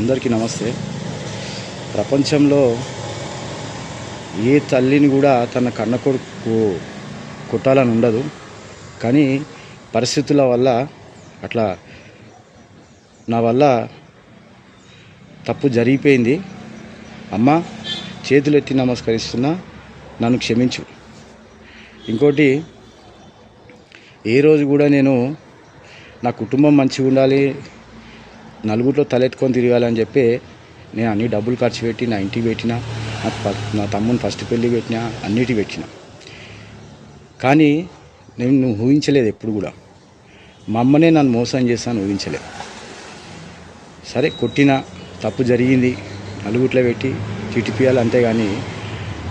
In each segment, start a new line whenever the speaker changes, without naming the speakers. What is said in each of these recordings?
అందరికీ నమస్తే. ప్రపంచంలో ఏ తల్లిని కూడా తన కన్న కొడుకు కొట్టాలని ఉండదు. కానీ పరిస్థితుల వల్ల అట్లా నా వల్ల తప్పు జరిగిపోయింది. అమ్మ చేతులెత్తి నమస్కరిస్తున్నా నన్ను క్షమించు. ఇంకోటి ఏ రోజు కూడా నేను నా కుటుంబం మంచిగా ఉండాలి నలుగురిలో తలెత్తుకొని తిరగాలని చెప్పి నేను అన్ని డబ్బులు ఖర్చు పెట్టి నా ఇంటికి పెట్టిన నా ప- నా తమ్ముని ఫస్ట్ పెళ్ళి పెట్టిన అన్నిటి పెట్టిన. కానీ నేను నువ్వు ఊహించలేదు ఎప్పుడు కూడా. మా అమ్మనే నన్ను మోసం చేస్తాను ఊహించలేదు. సరే కొట్టిన తప్పు జరిగింది నలుగుట్లో పెట్టి చిటిపియాలి అంతేగాని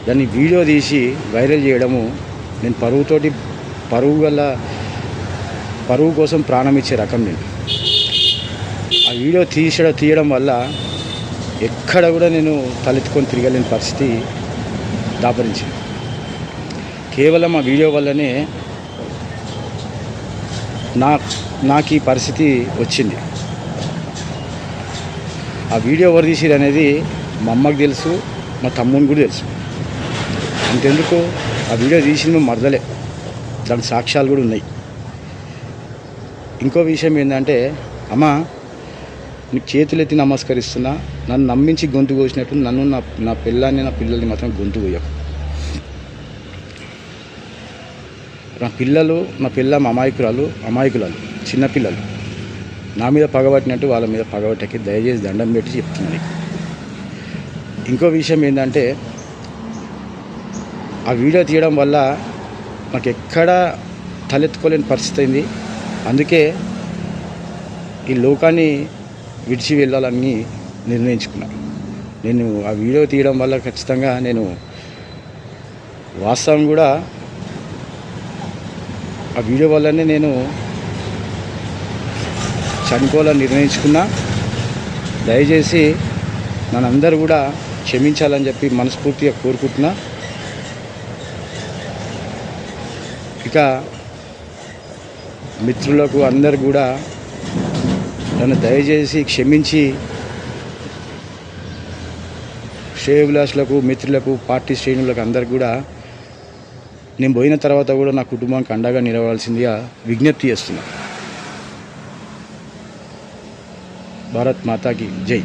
దాన్ని వీడియో తీసి వైరల్ చేయడము నేను పరువుతోటి పరువు గల పరువు కోసం ప్రాణం ఇచ్చే రకం నేను. వీడియో తీసడం తీయడం వల్ల ఎక్కడ కూడా నేను తలెత్తుకొని తిరగలేని పరిస్థితి దాపరించింది. కేవలం ఆ వీడియో వల్లనే నా నాకు ఈ పరిస్థితి వచ్చింది. ఆ వీడియో ఎవరు తీసిరు అనేది మా అమ్మకి తెలుసు మా తమ్ముని కూడా తెలుసు. అంతెందుకు ఆ వీడియో తీసింది మరదలే. దాని సాక్ష్యాలు కూడా ఉన్నాయి. ఇంకో విషయం ఏంటంటే అమ్మా నీకు చేతులెత్తి నమస్కరిస్తున్నా నన్ను నమ్మించి గొంతు కోసినట్టు నన్ను నా నా పిల్లాన్ని నా పిల్లల్ని మాత్రం గొంతు కోయకు. నా పిల్లలు నా పిల్ల అమాయకురాలు అమాయకురాలు చిన్నపిల్లలు నా మీద పగబట్టినట్టు వాళ్ళ మీద పగబట్టకి దయచేసి దండం పెట్టి చెప్తున్నాను ఇంకో విషయం ఏంటంటే ఆ వీడియో తీయడం వల్ల నాకు ఎక్కడా తలెత్తుకోలేని పరిస్థితి అయింది. అందుకే ఈ లోకాన్ని విడిచి వెళ్ళాలని నిర్ణయించుకున్నా నేను ఆ వీడియో తీయడం వల్ల ఖచ్చితంగా నేను వాస్తవం కూడా ఆ వీడియో వల్లనే నేను చనిపోవాలని నిర్ణయించుకున్నా. దయచేసి మనందరూ కూడా క్షమించాలని చెప్పి మనస్ఫూర్తిగా కోరుకుంటున్నా. ఇక మిత్రులకు అందరు కూడా నన్ను దయచేసి క్షమించి శ్రేయభిలాషులకు మిత్రులకు పార్టీ శ్రేణులకు అందరికి కూడా నేను పోయిన తర్వాత కూడా నా కుటుంబానికి అండగా నిలవాల్సిందిగా విజ్ఞప్తి చేస్తున్నా. భారత్ మాతాకి జై.